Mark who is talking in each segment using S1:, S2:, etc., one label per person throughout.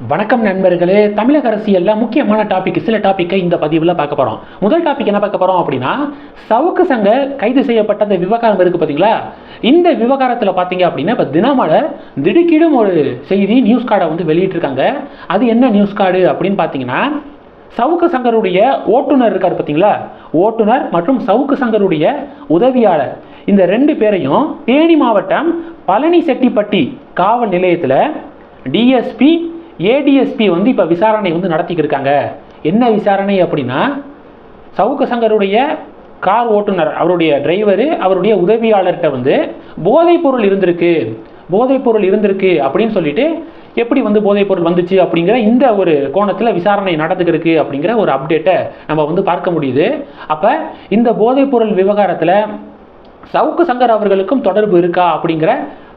S1: வணக்கம் நண்பர்களே. தமிழக அரசியலில் முக்கியமான டாபிக் சில டாப்பிக்கை இந்த பதிவில் பார்க்க போகிறோம் முதல் டாபிக் என்ன பார்க்க போகிறோம் அப்படின்னா சவுக்கு சங்க கைது செய்யப்பட்ட அந்த விவகாரம் இருக்குது பார்த்தீங்களா இந்த விவகாரத்தில் பார்த்தீங்க அப்படின்னா இப்போ தினமலை திடுக்கிடும் ஒரு செய்தி நியூஸ் கார்டை வந்து வெளியிட்டிருக்காங்க. அது என்ன நியூஸ் கார்டு அப்படின்னு பார்த்தீங்கன்னா சவுக்கு சங்கருடைய ஓட்டுநர் இருக்கார் பார்த்தீங்களா ஓட்டுநர் மற்றும் சவுக்கு சங்கருடைய உதவியாளர். இந்த ரெண்டு பேரையும் தேனி மாவட்டம் பழனி செட்டிப்பட்டி காவல் நிலையத்தில் டிஎஸ்பி ஏடிஎஸ்பி வந்து இப்போ விசாரணை வந்து நடத்திக்கிட்டு இருக்காங்க. என்ன விசாரணை அப்படின்னா சவுக்கு சங்கருடைய கார் ஓட்டுநர் அவருடைய டிரைவரு அவருடைய உதவியாளர்கிட்ட வந்து போதைப் பொருள் இருந்திருக்கு போதைப் பொருள் இருந்திருக்கு அப்படின்னு சொல்லிட்டு எப்படி வந்து போதைப் பொருள் வந்துச்சு அப்படிங்கிற இந்த ஒரு கோணத்தில் விசாரணை நடந்துக்கிறதுக்கு அப்படிங்கிற ஒரு அப்டேட்டை நம்ம வந்து பார்க்க முடியுது. அப்போ இந்த போதைப் பொருள் விவகாரத்தில் சவுக்கு சங்கர் அவர்களுக்கும் தொடர்பு இருக்கா அப்படிங்கிற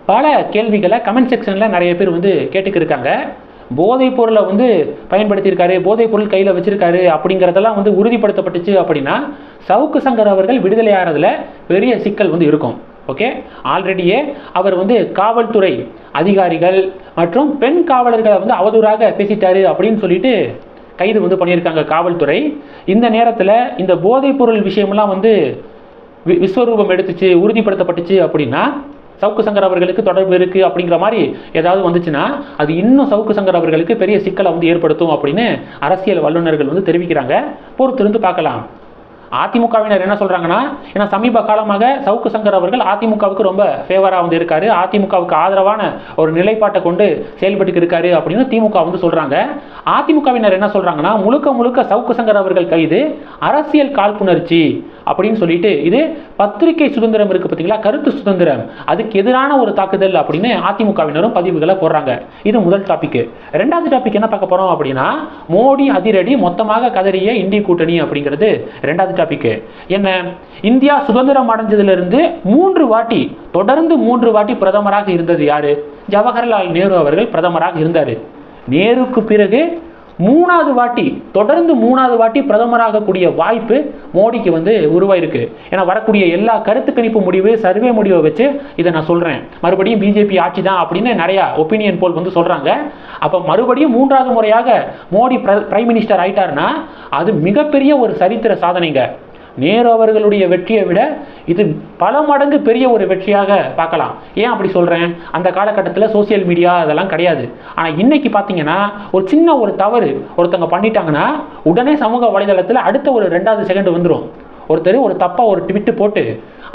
S1: பல கேள்விகளை கமெண்ட் செக்ஷனில் நிறைய பேர் வந்து கேட்டுக்கிருக்காங்க போதைப் பொருளை வந்து பயன்படுத்தியிருக்காரு போதைப் பொருள் கையில் வச்சிருக்காரு அப்படிங்கிறதெல்லாம் வந்து உறுதிப்படுத்தப்பட்டுச்சு அப்படின்னா சவுக்கு சங்கர் அவர்கள் விடுதலை ஆகிறதுல பெரிய சிக்கல் வந்து இருக்கும். ஓகே ஆல்ரெடியே அவர் வந்து காவல்துறை அதிகாரிகள் மற்றும் பெண் காவலர்களை வந்து அவதூறாக பேசிட்டாரு அப்படின்னு சொல்லிட்டு கைது வந்து பண்ணியிருக்காங்க காவல்துறை. இந்த நேரத்தில் இந்த போதைப் பொருள் வந்து வி- விஸ்வரூபம் எடுத்துச்சு உறுதிப்படுத்தப்பட்டுச்சு அப்படின்னா சவுக்கு சங்கர் அவர்களுக்கு தொடர்பு இருக்குது அப்படிங்கிற மாதிரி ஏதாவது வந்துச்சுன்னா அது இன்னும் சவுக்கு சங்கர் அவர்களுக்கு பெரிய சிக்கலை வந்து ஏற்படுத்தும் அப்படின்னு அரசியல் வல்லுநர்கள் வந்து தெரிவிக்கிறாங்க. பொறுத்திருந்து பார்க்கலாம். அதிமுகவினர் என்ன சொல்கிறாங்கன்னா ஏன்னா சமீப காலமாக சவுக்கு சங்கர் அவர்கள் அதிமுகவுக்கு ரொம்ப ஃபேவராக வந்து இருக்காரு. அதிமுகவுக்கு ஆதரவான ஒரு நிலைப்பாட்டை கொண்டு செயல்பட்டு இருக்காரு அப்படின்னு திமுக வந்து சொல்கிறாங்க அதிமுகவினர் என்ன சொல்கிறாங்கன்னா முழுக்க முழுக்க சவுக்கு சங்கர் அவர்கள் கைது அரசியல் காழ்ப்புணர்ச்சி. அப்படின்னு சொல்லிட்டு இது பத்திரிகை சுதந்திரம் இருக்குது பார்த்தீங்களா கருத்து சுதந்திரம். அதுக்கு எதிரான ஒரு தாக்குதல் அப்படின்னு அதிமுகவினரும் பதிவுகளை போடுறாங்க. இது முதல் டாபிக் ரெண்டாவது டாபிக் என்ன பார்க்க போகிறோம் அப்படின்னா மோடி அதிரடி மொத்தமாக கதறிய இந்திய கூட்டணி அப்படிங்கிறது ரெண்டாவது டாபிக் என்ன? இந்தியா சுதந்திரம் அடைஞ்சதிலிருந்து மூன்று வாட்டி தொடர்ந்து மூன்று வாட்டி பிரதமராக இருந்தது யாரு? ஜவஹர்லால் நேரு அவர்கள் பிரதமராக இருந்தார். நேருக்கு பிறகு மூணாவது வாட்டி தொடர்ந்து மூணாவது வாட்டி பிரதமராக கூடிய வாய்ப்பு மோடிக்கு வந்து உருவாயிருக்கு. ஏன்னா வரக்கூடிய எல்லா கருத்து கணிப்பு முடிவு சர்வே முடிவை வச்சு இதை நான் சொல்றேன். மறுபடியும் பிஜேபி ஆட்சி தான் அப்படின்னு நிறைய ஒப்பீனியன் போல் வந்து சொல்றாங்க. அப்ப மறுபடியும் மூன்றாவது முறையாக மோடி பிரைம் மினிஸ்டர் ஆயிட்டாருன்னா அது மிகப்பெரிய ஒரு சரித்திர சாதனைங்க. நேரு அவர்களுடைய வெற்றியை விட இது பல மடங்கு பெரிய ஒரு வெற்றியாக பார்க்கலாம். ஏன் அப்படி சொல்கிறேன் அந்த காலகட்டத்தில் சோஷியல் மீடியா அதெல்லாம் கிடையாது. ஆனால் இன்னைக்கு பார்த்தீங்கன்னா ஒரு சின்ன ஒரு தவறு ஒருத்தவங்க பண்ணிட்டாங்கன்னா உடனே சமூக வலைதளத்தில் அடுத்த ஒரு ரெண்டாவது செகண்ட் வந்துடும் ஒருத்தர் ஒரு தப்பாக ஒரு ட்விட்டு போட்டு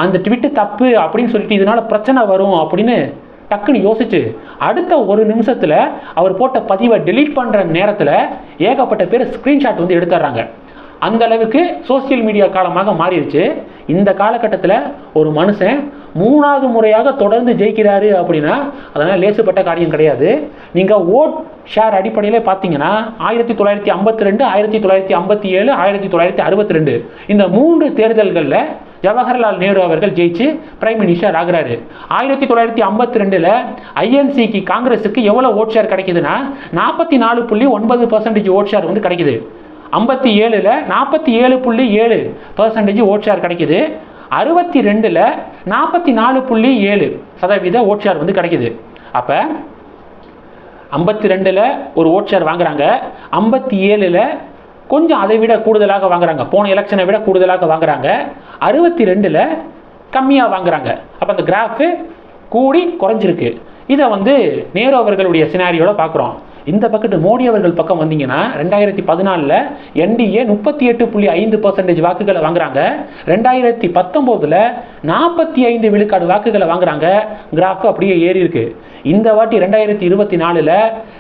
S1: அந்த ட்விட்டு தப்பு அப்படின்னு சொல்லிட்டு இதனால பிரச்சனை வரும் அப்படின்னு டக்குன்னு யோசிச்சு அடுத்த ஒரு நிமிஷத்தில் அவர் போட்ட பதிவை டெலீட் பண்ணுற நேரத்தில் ஏகப்பட்ட பேர் ஸ்க்ரீன்ஷாட் வந்து எடுத்துடுறாங்க. அந்த அளவுக்கு சோஷியல் மீடியா காலமாக மாறிடுச்சு. இந்த காலகட்டத்தில் ஒரு மனுஷன் மூணாவது முறையாக தொடர்ந்து ஜெயிக்கிறாரு அப்படின்னா அதனால் லேசுப்பட்ட காரியம் கிடையாது. நீங்கள் ஓட் ஷேர் அடிப்படையில் பார்த்தீங்கன்னா ஆயிரத்தி தொள்ளாயிரத்தி ஐம்பத்தி ரெண்டு ஆயிரத்தி தொள்ளாயிரத்தி ஐம்பத்தி ஏழு ஆயிரத்தி தொள்ளாயிரத்தி அறுபத்தி ரெண்டு இந்த மூன்று தேர்தல்களில் ஜவஹர்லால் நேரு அவர்கள் ஜெயிச்சு பிரைம் மினிஸ்டர் ஆகிறாரு. ஆயிரத்தி தொள்ளாயிரத்தி ஐம்பத்தி ரெண்டில் ஐஎன்சிக்கு காங்கிரஸுக்கு எவ்வளோ ஓட் ஷேர் கிடைக்குதுன்னா நாற்பத்தி நாலு புள்ளி ஒன்பது பர்சன்டேஜ் ஓட் ஷேர் வந்து கிடைக்குது. ஐம்பத்தி ஏழில் நாற்பத்தி ஏழு புள்ளி ஏழு பர்சன்டேஜ் ஓட் ஷேர் கிடைக்குது. அறுபத்தி ரெண்டில் நாற்பத்தி நாலு புள்ளி ஏழு சதவீத ஓட் ஷேர் வந்து கிடைக்குது. அப்போ ஐம்பத்தி ரெண்டில் ஒரு ஓட் ஷேர் வாங்குறாங்க. ஐம்பத்தி ஏழில் கொஞ்சம் அதை விட கூடுதலாக வாங்குறாங்க. போன எலெக்ஷனை விட கூடுதலாக வாங்குறாங்க. அறுபத்தி ரெண்டில் கம்மியாக வாங்குறாங்க. அப்போ அந்த கிராஃபு கூடி குறைஞ்சிருக்கு. இதை வந்து நேரு அவர்களுடைய சினாரியோட பார்க்குறோம். இந்த பக்கத்து மோடி அவர்கள் பக்கம் வந்தீங்கன்னா ரெண்டாயிரத்தி பதினாலில் என்டிஏ முப்பத்தி எட்டு புள்ளி ஐந்து பர்சன்டேஜ் வாக்குகளை வாங்குறாங்க. ரெண்டாயிரத்தி பத்தொம்போதில் நாற்பத்தி ஐந்து விழுக்காடு வாக்குகளை வாங்குறாங்க. கிராஃப் அப்படியே ஏறி இருக்கு. இந்த வாட்டி ரெண்டாயிரத்தி இருபத்தி நாலில்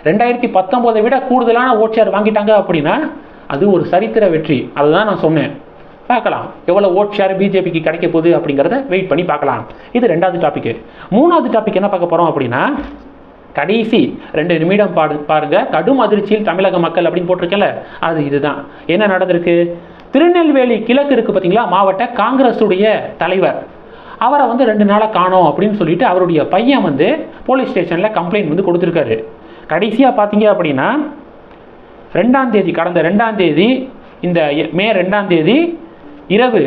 S1: ரெண்டாயிரத்தி பத்தொம்போதை விட கூடுதலான ஓட்சியார் வாங்கிட்டாங்க அப்படின்னா அது ஒரு சரித்திர வெற்றி. அதுதான் நான் சொன்னேன். பார்க்கலாம். எவ்வளோ ஓட் ஷேர் பிஜேபிக்கு கிடைக்க போகுது அப்படிங்கிறத வெயிட் பண்ணி பார்க்கலாம். இது ரெண்டாவது டாபிக் மூணாவது டாபிக் என்ன பார்க்க போகிறோம் அப்படின்னா கடைசி ரெண்டு நிமிடம் பாடு பாருங்க. கடும் அதிர்ச்சியில் தமிழக மக்கள் அப்படின்னு போட்டிருக்கல அது இதுதான். என்ன நடந்திருக்கு? திருநெல்வேலி கிழக்கு இருக்கு பார்த்தீங்களா மாவட்ட காங்கிரஸுடைய தலைவர். அவரை வந்து ரெண்டு நாளாக காணோம் அப்படின்னு சொல்லிட்டு அவருடைய பையன் வந்து போலீஸ் ஸ்டேஷனில் கம்ப்ளைண்ட் வந்து கொடுத்துருக்காரு. கடைசியாக பார்த்தீங்க அப்படின்னா ரெண்டாம் தேதி கடந்த ரெண்டாம் தேதி இந்த மே ரெண்டாம் தேதி இரவு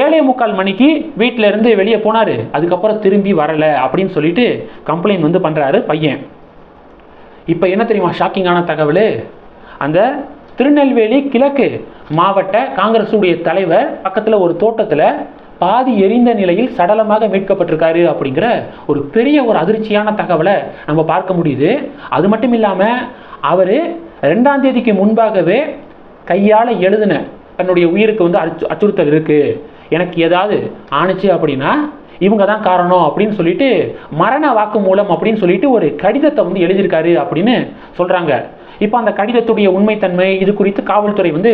S1: ஏழே முக்கால் மணிக்கு வீட்டில இருந்து வெளியே போனார். அதுக்கப்புறம் திரும்பி வரலை அப்படின்னு சொல்லிட்டு கம்ப்ளைண்ட் வந்து பண்ணுறாரு பையன். இப்போ என்ன தெரியுமா ஷாக்கிங்கான தகவல்? அந்த திருநெல்வேலி கிழக்கு மாவட்ட காங்கிரஸுடைய தலைவர் பக்கத்தில் ஒரு தோட்டத்தில் பாதி எரிந்த நிலையில் சடலமாக மீட்கப்பட்டிருக்காரு அப்படிங்கிற ஒரு பெரிய ஒரு அதிர்ச்சியான தகவலை நம்ம பார்க்க முடியுது. அது மட்டும் இல்லாமல் அவர் ரெண்டாம் தேதிக்கு முன்பாகவே கையால் எழுதின தன்னுடைய உயிருக்கு வந்து அச்சு அச்சுறுத்தல் இருக்குது எனக்கு ஏதாவது ஆணுச்சு அப்படின்னா இவங்க தான் காரணம் அப்படின்னு சொல்லிட்டு மரண வாக்குமூலம் அப்படின்னு சொல்லிட்டு ஒரு கடிதத்தை வந்து எழுதியிருக்காரு அப்படின்னு சொல்கிறாங்க இப்போ அந்த கடிதத்துடைய உண்மைத்தன்மை இது குறித்து காவல்துறை வந்து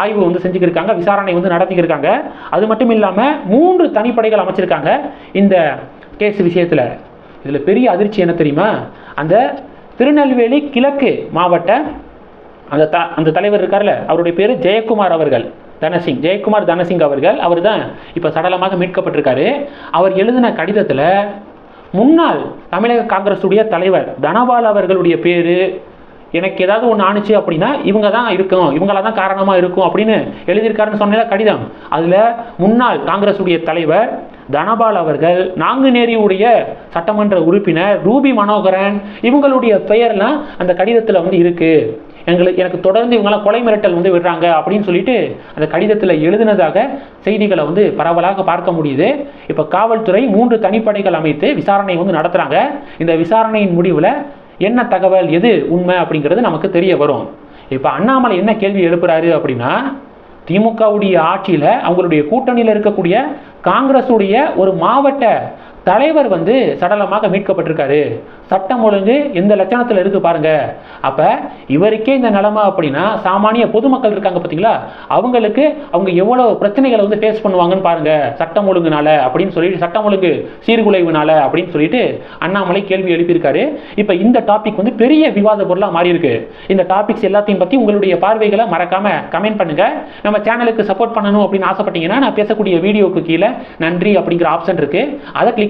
S1: ஆய்வு வந்து செஞ்சுக்கிருக்காங்க விசாரணை வந்து நடத்திக்கிருக்காங்க. அது மட்டும் இல்லாமல் மூன்று தனிப்படைகள் அமைச்சிருக்காங்க இந்த கேஸ் விஷயத்தில். இதில் பெரிய அதிர்ச்சி என்ன தெரியுமா? அந்த திருநெல்வேலி கிழக்கு மாவட்ட அந்த த அந்த தலைவர் இருக்கார்ல அவருடைய பேர் ஜெயக்குமார் அவர்கள் தனசிங் ஜெயக்குமார் தனசிங் அவர்கள் அவர் தான் இப்போ சடலமாக மீட்கப்பட்டிருக்காரு. அவர் எழுதின கடிதத்தில் முன்னாள் தமிழக காங்கிரஸுடைய தலைவர் தனபால் அவர்களுடைய பேர் எனக்கு ஏதாவது ஒன்று ஆணுச்சு அப்படின்னா இவங்க தான் இருக்கும் இவங்களா தான் காரணமாக இருக்கும் அப்படின்னு எழுதியிருக்காருன்னு சொன்ன கடிதம். அதில் முன்னாள் காங்கிரஸுடைய தலைவர் தனபால் அவர்கள் நாங்குநேரியுடைய சட்டமன்ற உறுப்பினர் ரூபி மனோகரன் இவங்களுடைய பெயர்லாம் அந்த கடிதத்தில் வந்து இருக்குது எங்களுக்கு எனக்கு தொடர்ந்து இவங்கெல்லாம் கொலை மிரட்டல் வந்து விடுறாங்க அப்படின்னு சொல்லிட்டு அந்த கடிதத்தில் எழுதினதாக செய்திகளை வந்து பரவலாக பார்க்க முடியுது. இப்போ காவல்துறை மூன்று தனிப்படைகள் அமைத்து விசாரணை வந்து நடத்துகிறாங்க இந்த விசாரணையின் முடிவில் என்ன தகவல் எது உண்மை அப்படிங்கிறது நமக்கு தெரிய வரும். இப்போ அண்ணாமலை என்ன கேள்வி எழுப்புறாரு அப்படின்னா திமுகவுடைய ஆட்சியில் அவங்களுடைய கூட்டணியில் இருக்கக்கூடிய காங்கிரஸுடைய ஒரு மாவட்ட தலைவர் வந்து சடலமாக மீட்கப்பட்டிருக்காரு. சட்டம் ஒழுங்கு எந்த லட்சணத்தில் இருக்கு பாருங்க. அப்போ இவருக்கே இந்த நிலமை அப்படின்னா சாமானிய பொதுமக்கள் இருக்காங்க பார்த்தீங்களா அவங்களுக்கு அவங்க எவ்வளோ பிரச்சனைகளை வந்து ஃபேஸ் பண்ணுவாங்கன்னு பாருங்க. சட்டம் ஒழுங்குனால அப்படின்னு சொல்லிட்டு சட்டம் ஒழுங்கு சீர்குலைவுனால அப்படின்னு சொல்லிட்டு அண்ணாமலை கேள்வி எழுப்பியிருக்காரு. இப்போ இந்த டாபிக் வந்து பெரிய விவாத பொருளாக மாறி இருக்கு இந்த டாபிக்ஸ் எல்லாத்தையும் பற்றி உங்களுடைய பார்வைகளை மறக்காம கமெண்ட் பண்ணுங்க. நம்ம சேனலுக்கு சப்போர்ட் பண்ணணும் அப்படின்னு ஆசைப்பட்டீங்கன்னா நான் பேசக்கூடிய வீடியோக்கு கீழே நன்றி அப்படிங்கிற ஆப்ஷன் இருக்கு. அதை கிளிக்